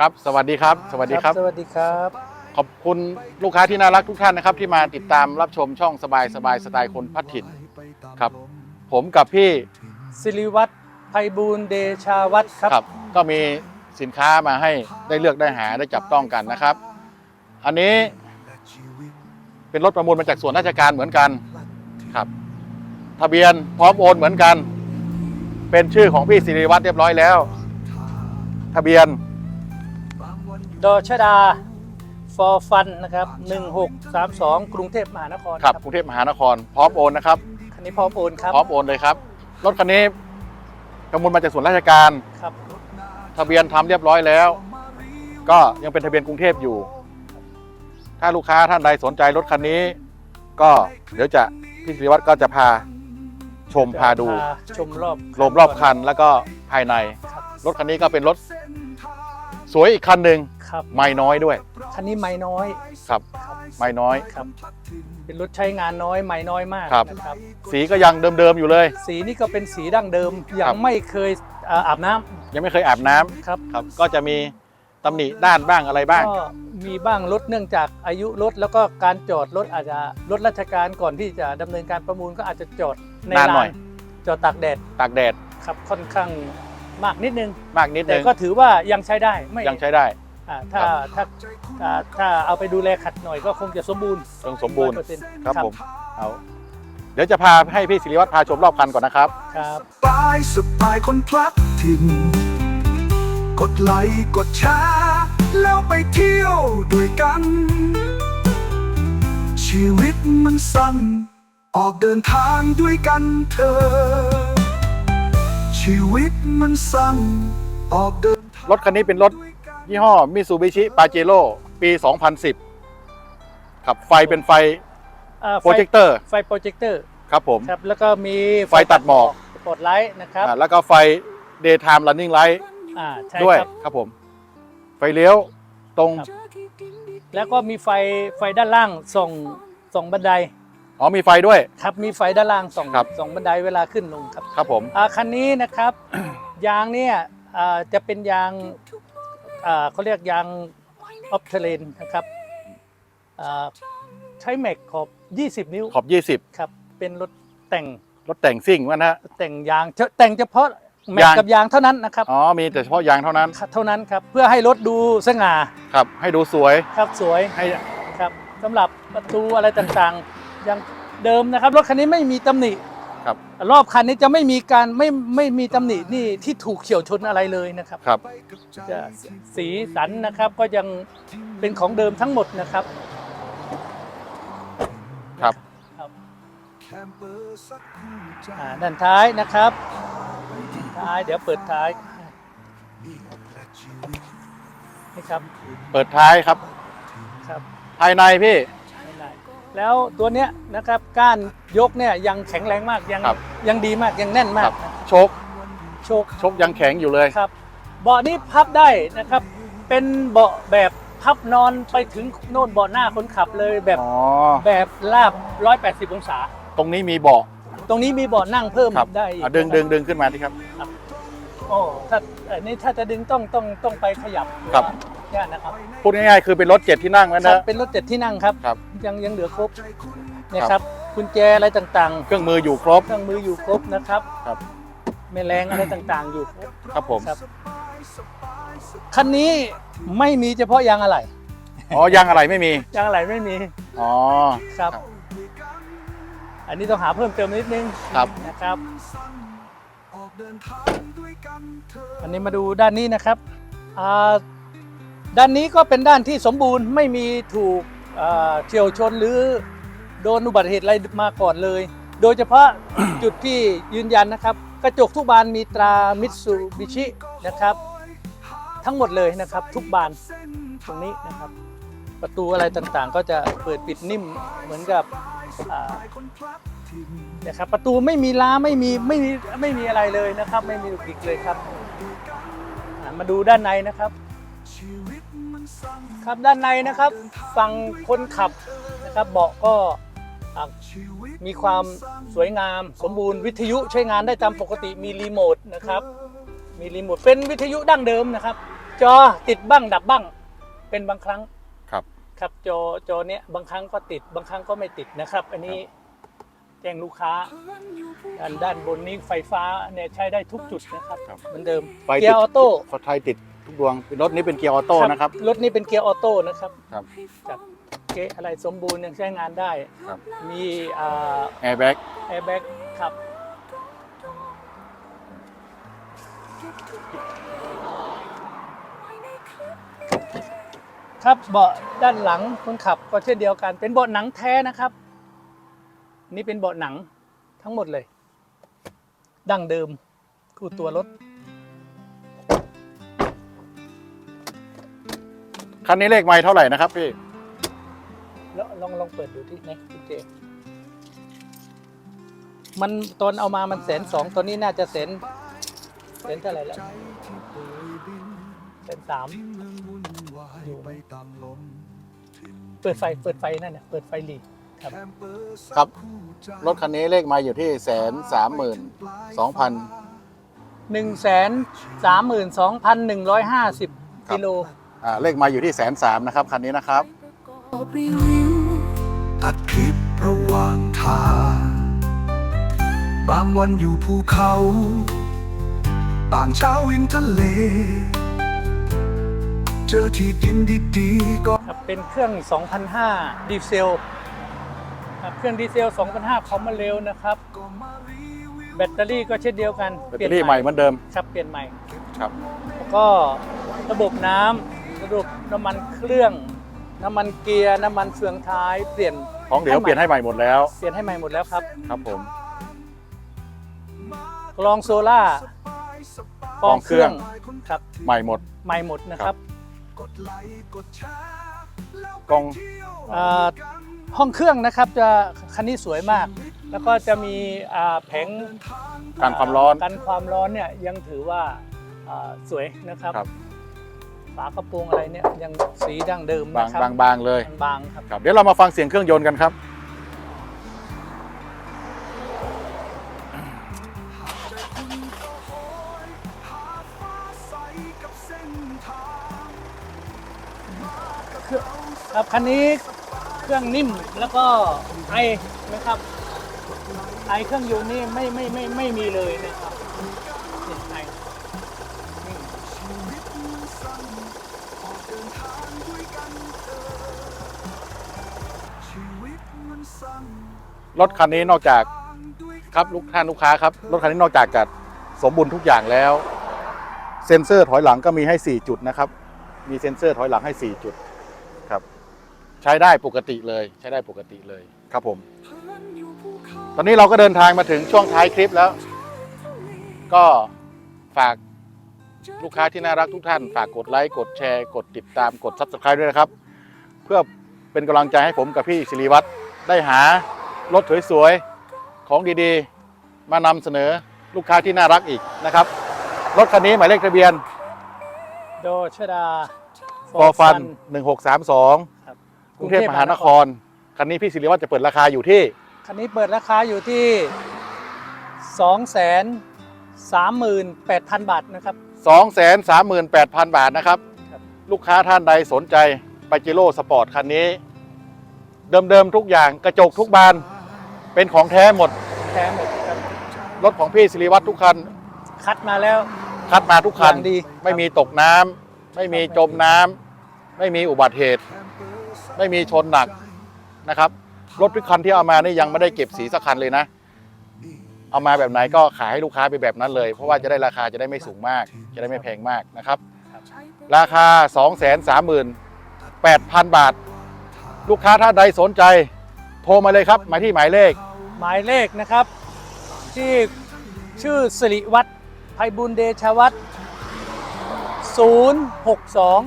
ครับ สวัสดีครับ สวัสดีครับ สวัสดีครับ ขอบคุณลูกค้าที่น่ารักทุกท่านนะครับ ที่มาติดตามรับชมช่องสบายสบายสไตล์คนพัดถิ่นครับ ผมกับพี่สิริวัตรไพบูลย์เดชาวัฒน์ครับ ครับ ก็มีสินค้ามาให้ได้เลือกได้หาได้จับต้องกันนะครับ อันนี้เป็นรถประมูลมาจากส่วนราชการเหมือนกันครับ ทะเบียนพร้อมโอนเหมือนกัน เป็นชื่อของพี่สิริวัตรเรียบร้อยแล้ว ทะเบียน ดอชดา for fun นะครับ1632 กรุงเทพมหานครครับกรุงเทพมหานครพร้อมโอนนะครับคันนี้พร้อมโอนครับพร้อมโอนเลยครับรถคันนี้ประมูลมาจากส่วนราชการครับทะเบียนทำเรียบร้อยแล้ว ก็ยังเป็นทะเบียนกรุงเทพอยู่ ถ้าลูกค้าท่านใดสนใจรถคันนี้ ก็เดี๋ยวจะพี่ศิริวัตรก็จะพาชมพาดูชมรอบโลมรอบคันแล้วก็ภายในครับรถคันนี้ก็เป็นรถสวยอีกคันหนึ่ง ครับไม่น้อยด้วยคันนี้ไม่น้อย ครับไม่น้อย ครับ เป็นรถใช้งานน้อยไม่น้อยมากครับ นะครับ สีก็ยังเดิมๆอยู่เลย สีนี่ก็เป็นสีดั้งเดิมยัครังบ ไม่เคยอ่าอาบน้ำยังไม่เคยอาบน้ำครับครับ ก็จะมีตำหนิด้านบ้างอะไรบ้าง ก็มีบ้างลดเนื่องจากอายุรถแล้วก็การจอดรถอาจจะรถราชการก่อนที่จะดำเนินการประมูลก็อาจจะจอดในนานหน่ลาอยนจอดตากแดดตากแดดครับค่อนข้างมากนิดนึง มากนิดแต่นึงก็ถือว่ายังใช้ได้ไม่ยังใช้ได้ อ่าถ้าถ้าถ้าถ้าเอาไปดูแลขัดหน่อยก็คงจะสมบูรณ์ยังสมบูรณ์100%ครับผม เอาเดี๋ยวจะพาให้พี่ศิริวัตรพาชมรอบคันก่อนนะครับ ครับ บายสบายคนพลัดถิ่น กดไลค์กดแชร์แล้วไปเที่ยวด้วยกัน ชีวิตมันสั้น ออกเดินทางด้วยกันเถอะชีวิตมันสั้น ออกเดินทาง รถคันนี้เป็นรถ ยี่ห้อมิซูบิชิปาเจโร่ปี 2010 ครับ ไฟเป็นไฟอ่าโปรเจคเตอร์ไฟโปรเจคเตอร์ครับผม ครับแล้วก็มีไฟตัดหมอกสปอตไลท์นะครับอ่าแล้วก็ไฟ daytime running light อ่าใช่ด้วยครับ ครับผม ไฟเลี้ยวตรง ครับ แล้วก็มีไฟไฟด้านล่างส่องส่องบันไดอ๋อมีไฟด้วย ครับมีไฟด้านล่างส่องครับ ส่องบันไดเวลาขึ้นลงครับครับผม อ่าคันนี้นะครับ ยางเนี่ยอ่าจะเป็นยาง อ่าเขาเรียกยางออฟเทเลนนะครับอ่าใช้แม็กขอบ 20 นิ้วขอบ ครับ เป็นรถแต่ง20 รถแต่งซิ่งวะนะฮะแต่งยางเฉแต่งเฉพาะแม็กยาง กับยางเท่านั้นนะครับอ๋อ มีแต่เฉพาะยางเท่านั้นเท่านั้นครับ เพื่อให้รถดูสง่าครับ ให้ดูสวย ครับสวยให้ ครับสำหรับประตูอะไรต่างๆยังเดิมนะครับ รถคันนี้ไม่มีตำหนิ ครับ รอบคันนี้จะไม่มีการไม่ไม่มีตำหนินี่ที่ถูกเฉียวชนอะไรเลยนะครับครับ จะสีสันนะครับก็ยังเป็นของเดิมทั้งหมดนะครับ ครับครับแค่เบอร์สักครู่ใจอ่าด้านท้ายนะครับท้ายเดี๋ยวเปิดท้ายและชีวิตนี่ครับ เปิดท้ายครับครับ ภายในพี่ไม่ได้ แล้วตัวเนี้ยนะครับก้านยกเนี่ยยังแข็งแรงมากยังครับ ยังดีมากยังแน่นคมารักบนะโชคโชคโชคยังแข็งอยู่เลย ครับเบาะนี้พับได้นะครับ เป็นเบาะแบบพับนอนไปถึงโน่นเบาะหน้าคนขับเลยแบบอ๋อ แบบลาบ 180 องศา ตรงนี้มีเบาะตรงนี้มีเบาะนั่งเพิ่มครับได้อีกอะดึงดึงดึงขึ้นมาที่ครับ โอ้ถ้าอันนี้ถ้าจะดึงต้องต้องต้องไปขยับครับ ยากนะครับพูดง่ายๆคือเป็นรถเจ็ดที่นั่งแล้วครันะบเป็นรถเจ็ดที่นั่งครับ ครับ ยังยังเหลือครบเนี่ยครับครับกุญแจอะไรต่างเครื่องมืออยู่ครบ ๆ เครื่องมืออยู่ครบนะครับครับ แม่แรงอะไรต่างๆอยู่ครบครับผม ครับคันนี้ไม่มีเฉพาะยางอะไรอ๋อยางอะไรไม่มี ยางอะไรไม่มีอ๋อ ครับ ครับ อันนี้ต้องหาเพิ่มเติมนิดนึงครับ นะครับออกเดินทางด้วยกันเถอะอันนี้มาดูด้านนี้นะครับอ่า ด้านนี้ก็เป็นด้านที่สมบูรณ์ไม่มีถูกเฉียวชนหรือโดนอุบัติเหตุอะไรมาก่อนเลย โดยเฉพาะจุดที่ยืนยันนะครับ กระจกทุกบานมีตรามิตซูบิชินะครับ ทั้งหมดเลยนะครับ ทุกบานตรงนี้นะครับ ประตูอะไรต่างๆ ก็จะเปิดปิดนิ่มเหมือนกับนะครับประตูไม่มีล้าไม่มีไม่มีไม่มีอะไรเลยนะครับ ไม่มีดุกดิกเลยครับ มาดูด้านในนะครับ ครับด้านในนะครับฝั่งคนขับนะครับเบาะก็อ่าชีวิตมีความสวยงาม สมบูรณ์วิทยุใช้งานได้ตามปกติมีรีโมทนะครับมีรีโมทเป็นวิทยุดั้งเดิมนะครับ จอติดบ้างดับบ้างเป็นบางครั้งครับครับจอจอเนี้ยบางครั้งก็ติดบางครั้งก็ไม่ติดนะครับ อันนี้แจ้งลูกค้าด้านด้านบนนี้ไฟฟ้าเนี่ยใช้ได้ทุกจุดนะครับครับเหมือนเดิมไฟเกียร์ออโต้ไฟติด ทุกดวงรถนี้เป็นเกียร์ออโต้นะครับ รถนี้เป็นเกียร์ออโต้นะครับครับครับเกียร์อะไรสมบูรณ์ยังใช้งานได้ ครับ มีอ่าแอร์แบ็กแอร์แบ็กครับครับเบาะด้านหลังคนขับก็เช่นเดียวกัน เป็นเบาะหนังแท้นะครับ นี่เป็นเบาะหนังทั้งหมดเลย ดั้งเดิมคือตัวรถ คันนี้เลขไมล์เท่าไหร่นะครับพี่แล้วลองลองเปิดดูที่ไหนคุณเจมันตอนเอามามันแสนสองตอนนี้น่าจะแสนแสนเท่าไหร่แล้วแสนสามอยู่เปิดไฟเปิดไฟนั่นน่ะเปิดไฟหลีกครับครับ รถคันนี้เลขไมล์อยู่ที่แสนสามหมื่นสองพันหนึ่งแสนสามหมื่นสองพันหนึ่งร้อยห้าสิบครับกิโลอ่า เลขไมล์อยู่ที่แสนสามนะครับคันนี้นะครับรีวิวตัดคลิประหว่างทางบางวันอยู่ภูเขาบางเช้าวินทะเล เจอที่ดินดีๆก็ครับเป็นเครื่อง2,500ดีเซลครับเครื่องดีเซล2,500ของมันเร็วนะครับก็มารีวิวแบตเตอรี่ก็เช่นเดียวกัน แบตเตอรี่ใหม่เหมือนเดิม ครับ เปลี่ยนใหม่ ครับ แล้วก็ระบบน้ำ ระบบน้ำมันเครื่องน้ำมันเกียร์น้ำมันเฟืองท้ายเปลี่ยนของเดี๋ยวเปลี่ยนให้ใหม่หมดแล้ว เปลี่ยนให้ใหม่หมดแล้วครับ ครับผมกรองโซล่ากรองเครื่องครับใหม่หมด ใหม่หมดนะครับกดไลค์กดแชร์แล้วกล้องไปเที่ยวอ่าห้องเครื่องนะครับจะคันนี้สวยมาก แล้วก็จะมีอ่าแผงการความร้อนกันความร้อนเนี่ยยังถือว่าอ่าสวยนะครับครับ ฝากระโปรงอะไรเนี่ยยังสีดั้งเดิมบางนะครับบางบางเลย บางๆครับ ครับ เดี๋ยวเรามาฟังเสียงเครื่องยนต์กันครับใสกับเส้นทางครับคันนี้เครื่องนิ่มแล้วก็ไอนะครับไอเครื่องยนต์นี่ไม่ไม่ไม่ไม่มีเลยนะครับ รถคันนี้นอกจากทางด้วยกันครับลูกท่านลูกค้าครับรถคันนี้นอกจากจะสมบูรณ์ทุกอย่างแล้ว เซ็นเซอร์ถอยหลังก็มีให้ 4 จุดนะครับ มีเซ็นเซอร์ถอยหลังให้ 4 จุดครับ ใช้ได้ปกติเลย ใช้ได้ปกติเลยครับผม ตอนนี้เราก็เดินทางมาถึงช่วงท้ายคลิปแล้ว ก็ฝากลูกค้าที่น่ารักทุกท่าน ฝากกดไลค์กดแชร์ กดติดตามกด subscribe ด้วยนะครับ เพื่อเป็นกำลังใจให้ผมกับพี่ศิริวัตรได้หา รถสวยๆของดีๆ มานำเสนอลูกค้าที่น่ารักอีกนะครับ รถคันนี้หมายเลขทะเบียนโดชดา ฟอร์ฟัน1632ครับกรุงเทพมหานคร คันนี้พี่ศิริวัตรจะเปิดราคาอยู่ที่ คันนี้เปิดราคาอยู่ที่ 2 3 8 0 0 0 บาทนะครับ 238,000 บาทนะครับ ครับ ลูกค้าท่านใดสนใจปาเจโร่สปอร์ตคันนี้ เดิมๆทุกอย่างกระจกทุกบาน เป็นของแท้หมด แท้หมดครับรถของพี่ศิริวัตรทุกคัน คัดมาแล้ว คัดมาทุกคัน อย่างดี ไม่มีตกน้ำไม่มีจมน้ำไม่มีอุบัติเหตุ ไม่มีชนหนักนะครับ รถทุกคันที่เอามานี่ยังไม่ได้เก็บสีสักคันเลยนะ เอามาแบบไหนก็ขายให้ลูกค้าไปแบบนั้นเลย เพราะว่าจะได้ราคาจะได้ไม่สูงมาก จะได้ไม่แพงมากนะครับ ราคา 238,000 บาท ลูกค้าท่านใดสนใจ โทรมาเลยครับหมายที่หมายเลข หมายเลขนะครับ ที่ชื่อสิริวัตรไพบุญเดชวัตร062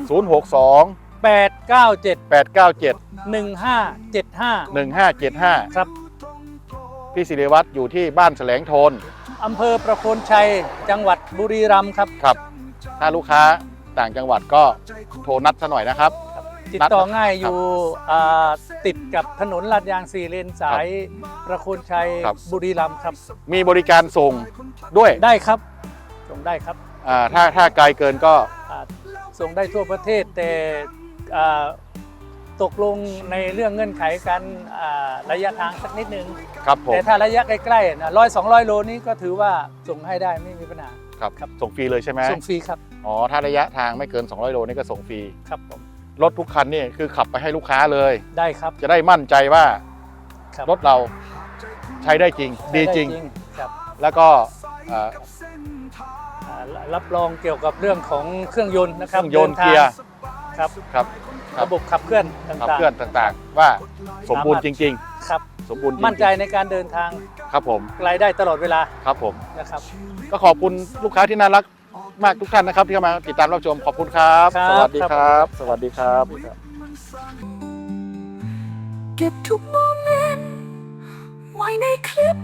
062 897 897 1575 1575 ครับพี่ศิริวัตรอยู่ที่บ้านแสลงโทนอำเภอประโคนชัยจังหวัดบุรีรัมย์ครับ ครับ ถ้าลูกค้าต่างจังหวัดก็โทรนัดซะหน่อยนะครับ ติดต่อง่ายอยู่อ่าติดกับถนนลาดยางสี่เลนสายประโคนชัยครับ บุรีรัมย์ครับ มีบริการส่งด้วยได้ครับ ส่งได้ครับอ่าถ้าถ้าไกลเกินก็ อ่าส่งได้ทั่วประเทศแต่อ่าตกลงในเรื่องเงื่อนไขการอ่าระยะทางสักนิดนึง ครับผมแต่ถ้าระยะใกล้ๆนะร้อยสองร้อยโลนี้ก็ถือว่าส่งให้ได้ไม่มีปัญหา ครับ ครับ ส่งฟรีเลยใช่ไหมส่งฟรีครับ อ๋อ ถ้าระยะทางไม่เกิน 200 โลนี่ก็ส่งฟรี ครับผม รถทุกคันนี่คือขับไปให้ลูกค้าเลย ได้ครับจะได้มั่นใจว่าครับรถเราใช้ได้จริง ดีจริง ครับแล้วก็เอ่ออ่ารับรองเกี่ยวกับเรื่องของเครื่องยนต์นะครับเครื่องยนต์ดิทางเกียร์ครับครับ ครับ ระบบขับเคลื่อนต่างๆ ขับเคลื่อนต่างๆ ว่าสมบูรณ์จริง ครับ ๆ สมบูรณ์จริงๆมั่นใจในการเดินทางครับผมไกลได้ตลอดเวลาครับผม นะครับ ก็ขอบคุณลูกค้าที่น่ารัก มากทุกท่านนะครับที่เข้ามาติดตามรับชมขอบคุณครับ ครับ สวัสดีครับ สวัสดีครับ เก็บทุกโมเมนต์ไว้ในคลิป